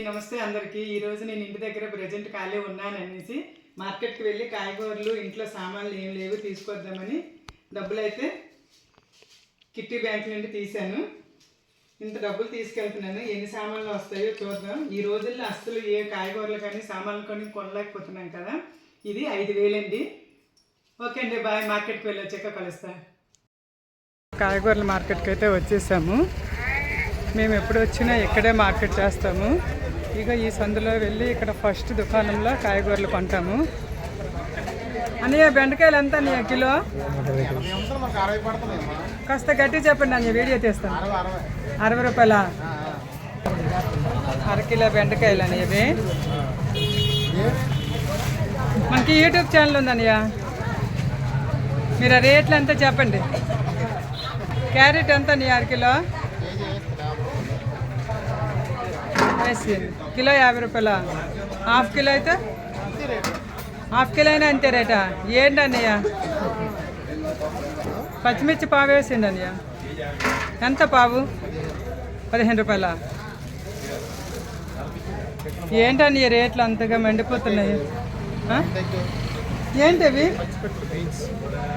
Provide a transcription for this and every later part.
నమస్తే అందరికీ. ఈ రోజు నేను ఇంటి దగ్గర ప్రజెంట్ ఖాళీ ఉన్నాను అనేసి మార్కెట్కి వెళ్ళి కాయగూరలు ఇంట్లో సామాన్లు ఏం లేవు తీసుకొద్దామని డబ్బులు అయితే కిట్టి బ్యాంక్ నుండి తీశాను. ఇంత డబ్బులు తీసుకెళ్తున్నాను. ఎన్ని సామాన్లు వస్తాయో చూద్దాం. ఈ రోజుల్లో అస్సలు ఏ కాయగూరలు కానీ సామాన్లు కొని కొనలేకపోతున్నాం కదా. ఇది ఐదు వేలండి. ఓకే అండి బాయ్. మార్కెట్కి వెళ్ళి వచ్చాక కలుస్తా. కాయగూరల మార్కెట్కి అయితే వచ్చేసాము. మేము ఎప్పుడు వచ్చినా ఇక్కడే మార్కెట్ చేస్తాము. ఇక ఈ సందులో వెళ్ళి ఇక్కడ ఫస్ట్ దుకాణంలో కాయగూరలు కొంటాము. అన్నయ్య బెండకాయలు ఎంత అన్నయ్య? కిలో? కాస్త గట్టి చెప్పండి అన్నయ్య వీడియో తీస్తాను. అరవై రూపాయల? అరకిలో బెండకాయలు అన్నయ్య ఇవి. మనకి యూట్యూబ్ ఛానల్ ఉంది అన్నయ్య. మీరు ఆ రేట్లు ఎంత చెప్పండి. క్యారెట్ ఎంత అన్నయ్య అరకిలో వేసి కిలో యాభై రూపాయల. హాఫ్ కిలో అయితే? హాఫ్ కిలో అయినా అంతే రేటా? ఏంటి అన్నయ్య పచ్చిమిర్చి పావు వేసిండి అన్నయ్య ఎంత పావు? పదిహేను రూపాయల. ఏంటి అన్నయ్య రేట్లు అంతగా మండిపోతున్నాయి? ఆ? ఏంటి అవి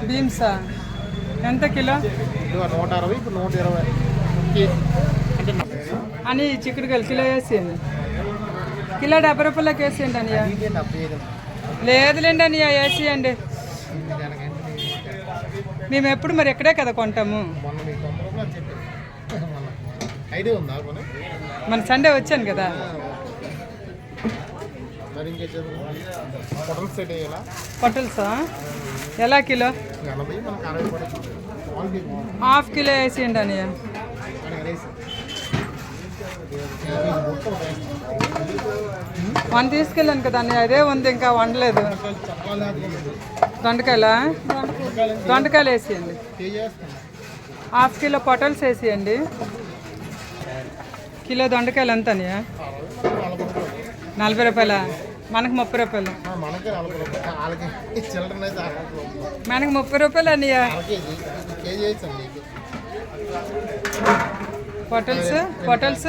బీమ్సా ఎంత కిలో? నూట అరవై నూట ఇరవై. అని చిక్కుడుకాయలు కిలో వేసేయండి కిలో డెబ్బై రూపాయలకి వేసేయండి అన్నయ్య ఇదే డెబ్బై ఐదు. లేదులేండి అన్నయ్య వేసేయండి మేము ఎప్పుడు మరి ఎక్కడే కదా కొంటాము? రూపాయలు మన సండే వచ్చాను కదా. మరి ఇంకే పొటల్ సెట్ వేయాలా పొట్టల్సా ఎలా కిలో? హాఫ్ కిలో వేసేయండి అన్నయ్య వన్ తీసుకెళ్ళాను కదా అన్నయ్య. అదే ఉంది ఇంకా వండలేదు. దొండకాయలా? దొండకాయలు వేసేయండి. హాఫ్ కిలో పొటల్స్ వేసేయండి. కిలో దొండకాయలు ఎంత అన్నయ్య? నలభై రూపాయలా? రూపాయల మనకు ముప్పై రూపాయలు. మనకు ముప్పై రూపాయలు అన్నయ్యా. పొటల్స్ పొటల్స్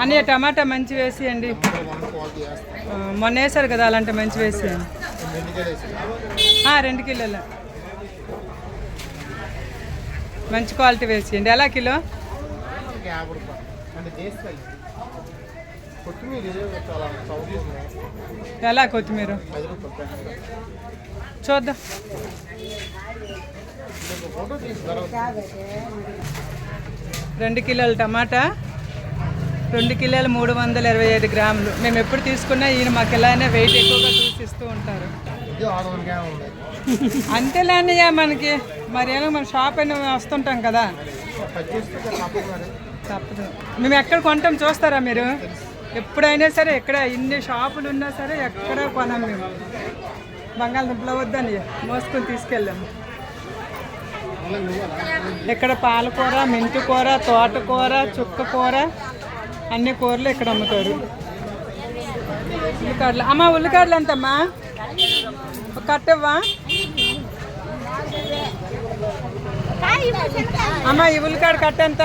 అన్నయ్య టమాటా మంచి వేసేయండి. మొన్న వేసారు కదా అలాంటి మంచి వేసేయండి. ఆ, రెండు కిలోలు. మంచి క్వాలిటీ వేసేయండి. ఎలా కిలో? ఎలా కొత్తిమీర. చూద్దాం. రెండు కిలోలు టమాటా రెండు కిలోలు మూడు వందల ఇరవై ఐదు గ్రాములు. మేము ఎప్పుడు తీసుకున్నా ఈయన మాకు ఇలానే వెయిట్ ఎక్కువగా ఉంటారు. ఆరు వందలకే ఉంది అంతేలే అన్నయ్య మనకి. మరి ఏమో మన షాప్ అయినా వస్తుంటాం కదా. తప్పదు. మేము ఎక్కడ కొంటాం చూస్తారా మీరు? ఎప్పుడైనా సరే ఎక్కడ ఇన్ని షాపులు ఉన్నా సరే ఎక్కడ కొనం మేము. బంగాళదుంపలో వద్దని మోసుకొని తీసుకెళ్ళాము. ఇక్కడ పాలకూర మెంతి కూర తోటకూర చుక్క కూర అన్ని కూరలు ఇక్కడ అమ్ముతారు. ఉల్లికాడలు. అమ్మా ఉల్లికాడలు ఎంతమ్మా? ఒక కట్టవ్వా అమ్మా ఈ ఉల్లికాడ కట్ట ఎంత?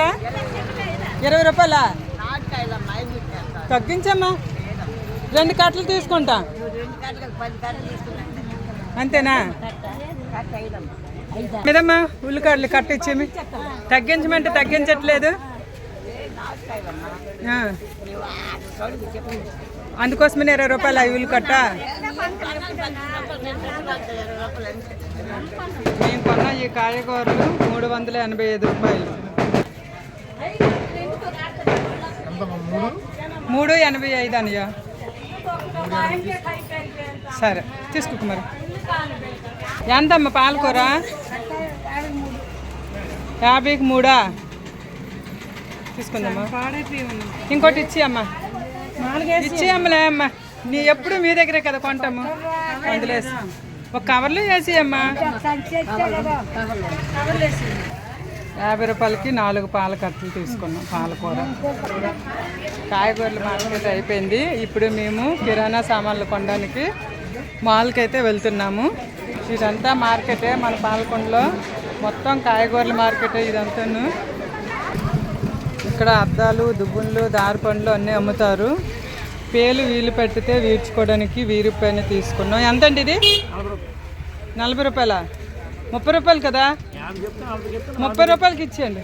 ఇరవై రూపాయలా? తగ్గించమ్మా. రెండు కట్టలు తీసుకుంటా. అంతేనా? మీదమ్మా ఉల్లికాడలు కట్ట ఇచ్చేమి తగ్గించమంటే తగ్గించట్లేదు. అందుకోసమని అందుకోసమే ఇరవై రూపాయలు అవి ఉల్లికట్ట మేము కొన్న ఈ కాయగూరలు మూడు వందల ఎనభై ఐదు రూపాయలు. మూడు ఎనభై ఐదు అనియా? సరే తీసుకుంటున్నారు మరి. ఎంతమ్మ పాలకూర? యాభైకి మూడా? తీసుకుందమ్మా. ఇంకోటి ఇచ్చి అమ్మా ఇచ్చి అమ్మలే అమ్మ. నీ ఎప్పుడు మీ దగ్గరే కదా కొంటాము? అందులో. ఒక కవర్లో వేసి అమ్మా యాభై రూపాయలకి నాలుగు పాల కట్టలు తీసుకున్నాం పాలకూర కాయగూరల మార్కెట్ అయిపోయింది. ఇప్పుడు మేము కిరాణా సామాన్లు కొనడానికి మాల్కి అయితే వెళ్తున్నాము. ఇదంతా మార్కెటే మన పాలకొండలో. మొత్తం కాయగూరల మార్కెట్ ఇదంతాను. ఇక్కడ అద్దాలు దువ్వులు దారి పండ్లు అన్నీ అమ్ముతారు. పేలు వీలు పెట్టితే వీర్చుకోవడానికి వెయ్యి రూపాయలు తీసుకున్నాం. ఎంతండి ఇది? నలభై రూపాయల? ముప్పై రూపాయలు కదా? ముప్పై రూపాయలకి ఇచ్చేయండి.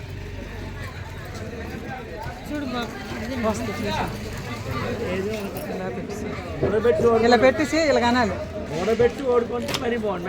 చూడు ఇలా పెట్టేసి. ఇలా కనాలి ఓడబెట్టి ఓడుకుంటే మరీ బాగుంది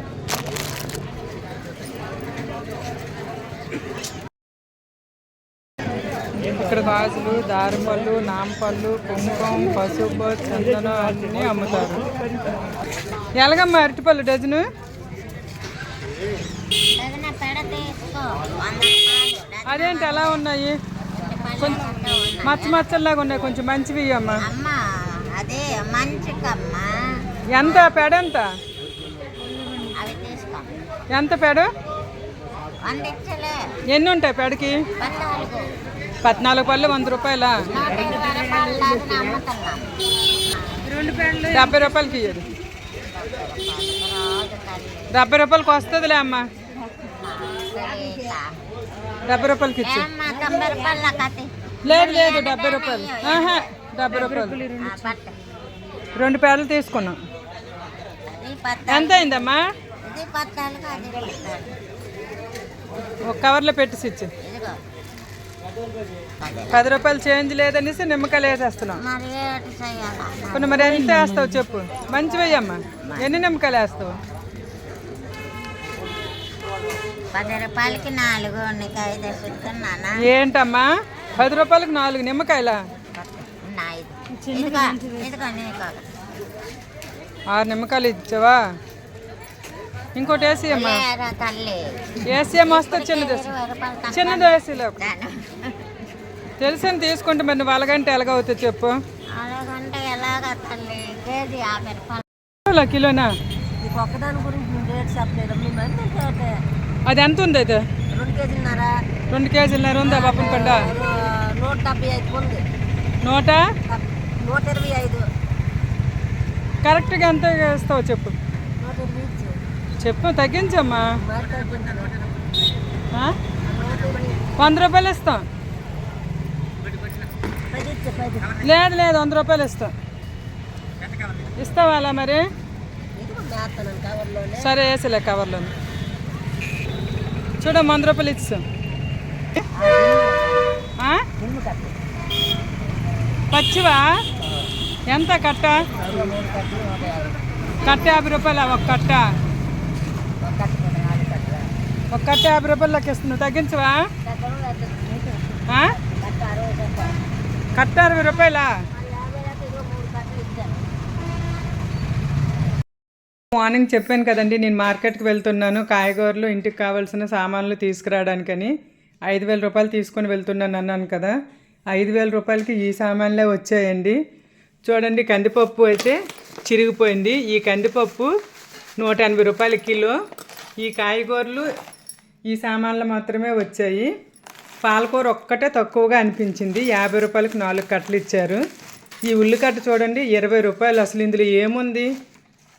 ఇక్కడ గాజులు దారిపళ్ళు నాంపళ్ళు కుంకుమ పసుపు చందనం అన్నీ అమ్ముతారు. ఎలాగమ్మా అరటిపళ్ళు డజను? అదేంటి ఎలా ఉన్నాయి? కొంచెం మచ్చ మచ్చల్లాగా ఉన్నాయి. కొంచెం మంచివి అమ్మా ఎంత? పెడ ఎంత? ఎంత పెడ? ఎన్ని ఉంటాయి పెడకి? పద్నాలుగు పళ్ళు వంద రూపాయలా? డెబ్బై రూపాయలకి ఇయ్యదు. డెబ్బై రూపాయలకి వస్తుందిలే అమ్మ. డెబ్బై రూపాయలకి ఇచ్చు. లేదు లేదు డెబ్బై రూపాయలు. డెబ్బై రూపాయలు. రెండు పేడలు తీసుకున్నాం. ఎంత అయిందమ్మా? ఒక కవర్లో పెట్టేసి ఇచ్చు ఇదిగో పది. రూపాయలు చేంజ్ లేదనేసి నిమ్మకాయలు వేసేస్తున్నాం. కొన్ని మరి ఎంత వేస్తావు చెప్పు? మంచివి అమ్మా ఎన్ని నిమ్మకాయలు వేస్తావు? పది రూపాయలకి నాలుగు ఏంటమ్మా? పది రూపాయలకి నాలుగు నిమ్మకాయలా. ఆరు నిమ్మకాయలు ఇచ్చావా? ఇంకోటి వేసి అమ్మా. వేసి ఏమో వస్తుంది చిన్నది చిన్నది దాని. తెలిసిన తీసుకుంటే మరి అలాగంటే ఎలాగవుతుంది చెప్పు. కిలోనా? అది ఎంత ఉంది అయితే రెండు కేజీలన్నర? ఉందా పాపం పండ నూట నూట? నూట ఇరవై ఐదు. కరెక్ట్గా ఎంత వేస్తావు చెప్పు. చెప్పు తగ్గించమ్మా. వంద రూపాయలు ఇస్తాం. లేదు లేదు వంద రూపాయలు ఇస్తాం. ఇస్తావా అలా మరి? సరే వేసలే కవర్లో చూడం వంద రూపాయలు ఇస్తాం పచ్చివా? ఎంత కట్ట? కట్ట యాభై రూపాయలు ఒక కట్ట? ఒక యాభై రూపాయలు ఒక తగ్గించవా? కట్ట అరవై రూపాయలా? మార్నింగ్ చెప్పాను కదండి నేను మార్కెట్కి వెళ్తున్నాను. కాయగూరలు ఇంటికి కావాల్సిన సామాన్లు తీసుకురావడానికని. ఐదు వేల రూపాయలు తీసుకొని వెళ్తున్నాను అన్నాను కదా. ఐదు వేల రూపాయలకి ఈ సామాన్లే వచ్చాయండి. చూడండి కందిపప్పు అయితే చిరిగిపోయింది. ఈ కందిపప్పు నూట ఎనభై రూపాయల కిలో. ఈ కాయగూరలు ఈ సామాన్లు మాత్రమే వచ్చాయి. పాలకూర ఒక్కటే తక్కువగా అనిపించింది. యాభై రూపాయలకు నాలుగు కట్టలు ఇచ్చారు. ఈ ఉల్లికట్ట చూడండి ఇరవై రూపాయలు. అసలు ఇందులో ఏముంది?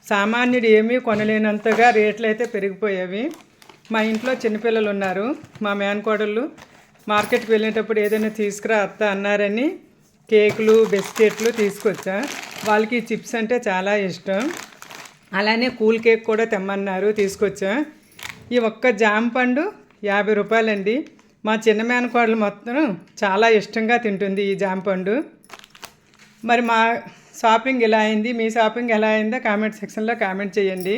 సామాన్యుడు ఏమీ కొనలేనంతగా రేట్లు అయితే పెరిగిపోయేవి. మా ఇంట్లో చిన్నపిల్లలు ఉన్నారు. మా మేనకోడళ్ళు మార్కెట్కి వెళ్ళేటప్పుడు ఏదైనా తీసుకురా అత్త అన్నారని కేకులు బిస్కెట్లు తీసుకొచ్చా. వాళ్ళకి ఈ చిప్స్ అంటే చాలా ఇష్టం. అలానే కూల్ కేక్ కూడా తెమ్మన్నారు తీసుకొచ్చా. ఈ ఒక్క జామ పండు యాభై రూపాయలండి. మా చిన్న మేనకోడలు మొత్తం చాలా ఇష్టంగా తింటుంది ఈ జామ పండు. మరి మా షాపింగ్ ఎలా అయింది? మీ షాపింగ్ ఎలా అయిందో కామెంట్ సెక్షన్లో కామెంట్ చేయండి.